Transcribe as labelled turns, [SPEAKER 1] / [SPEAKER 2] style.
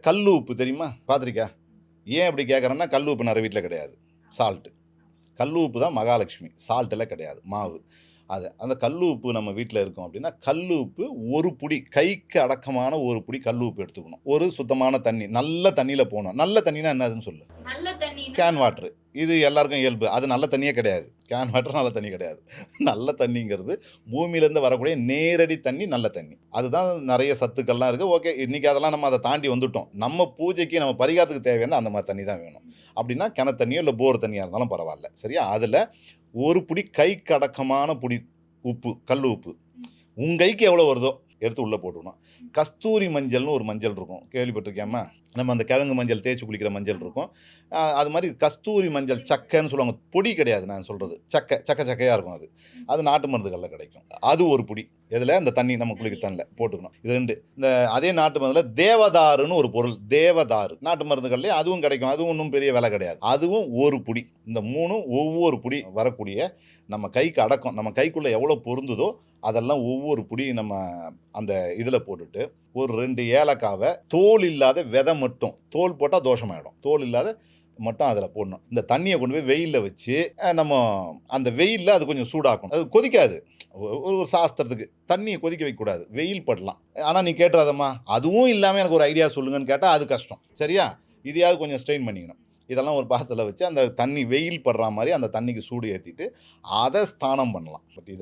[SPEAKER 1] கல் உப்பு தெரியுமா? பார்த்துருக்கியா ஏன் இப்படி கேட்குறேன்னா கல் உப்பு நிறைய வீட்டில் கிடையாது. சால்ட்டு கல் உப்பு தான் மகாலட்சுமி. சால்ட் எல்லாம் கிடையாது. மாவு. அது அந்த கல் உப்பு நம்ம வீட்டில் இருக்கோம் அப்படின்னா கல் உப்பு ஒரு புடி கைக்கு அடக்கமான ஒரு புடி கல் உப்பு எடுத்துக்கணும். ஒரு சுத்தமான தண்ணி நல்ல தண்ணியில் போகணும். நல்ல தண்ணினா என்னதுன்னு சொல்லு.
[SPEAKER 2] நல்ல தண்ணி
[SPEAKER 1] கேன் வாட்ரு இது எல்லாருக்கும் இயல்பு. அது நல்ல தண்ணியே கிடையாது. கேன் வாட்டர் நல்ல தண்ணி கிடையாது. நல்ல தண்ணிங்கிறது பூமியிலேருந்து வரக்கூடிய நேரடி தண்ணி நல்ல தண்ணி. அதுதான் நிறைய சத்துக்கள்லாம் இருக்குது ஓகே இன்றைக்கி அதெல்லாம் நம்ம அதை தாண்டி வந்துட்டோம். நம்ம பூஜைக்கு நம்ம பரிகாரத்துக்கு தேவையான அந்த மாதிரி தண்ணி தான் வேணும். அப்படின்னா கிணத்து தண்ணியோ இல்லை போர் தண்ணியாக இருந்தாலும் பரவாயில்ல. சரியா? அதில் ஒரு புடி கை கடக்கமான புடி உப்பு கல் உப்பு. உன் கைக்கு எவ்வளோ வருதோ எடுத்து உள்ளே போட்டுக்கணும். கஸ்தூரி மஞ்சள்னு ஒரு மஞ்சள் இருக்கும். கேள்விப்பட்டிருக்கியாமா நம்ம அந்த கிழங்கு மஞ்சள் தேய்ச்சி குளிக்கிற மஞ்சள் இருக்கும். அது மாதிரி கஸ்தூரி மஞ்சள் சக்கைன்னு சொல்லுவாங்க. பொடி கிடையாது நான் சொல்கிறது சக்கை சக்கை சக்கையாக இருக்கும் அது. அது நாட்டு மருந்துகளில் கிடைக்கும். அது ஒரு பொடி. இதில் அந்த தண்ணி நம்ம குளிக்க தண்ணியில் போட்டுக்கணும். இது ரெண்டு. இந்த அதே நாட்டு மருந்தில் தேவதாருன்னு ஒரு பொருள். தேவதாரு. நாட்டு மருந்துகள்லேயே அதுவும் கிடைக்கும். அதுவும் ஒன்றும் பெரிய விலை கிடையாது. அதுவும் ஒரு புடி. இந்த மூணும் ஒவ்வொரு புடி வரக்கூடிய நம்ம கைக்கு அடக்கம். நம்ம கைக்குள்ளே எவ்வளோ பொருந்துதோ அதெல்லாம் ஒவ்வொரு புடி நம்ம அந்த இதில் போட்டுட்டு ஒரு ரெண்டு ஏலக்காவை தோல் இல்லாத விதை மட்டும். தோல் போட்டால் தோஷமாயிடும். தோல் இல்லாத மட்டும் அதில் போடணும். இந்த தண்ணியை கொண்டு போய் வெயிலில் வச்சு நம்ம அந்த வெயிலில் அது கொஞ்சம் சூடாக்கணும். அது கொதிக்காது. ஒரு ஒரு சாஸ்திரத்துக்கு தண்ணியை கொதிக்க வைக்கக்கூடாது. வெயில் படலாம். ஆனால் நீ கேட்டுறாதம்மா. அதுவும் இல்லாமல் எனக்கு ஒரு ஐடியா சொல்லுங்கன்னு கேட்டால் அது கஷ்டம். சரியா? இதையாவது கொஞ்சம் ஸ்ட்ரெயின் பண்ணிக்கணும். இதெல்லாம் ஒரு பாத்திரத்தில் வச்சு அந்த தண்ணி வெயில் படுற மாதிரி அந்த தண்ணிக்கு சூடு ஏற்றிட்டு அதை ஸ்தானம் பண்ணலாம். பட் இதை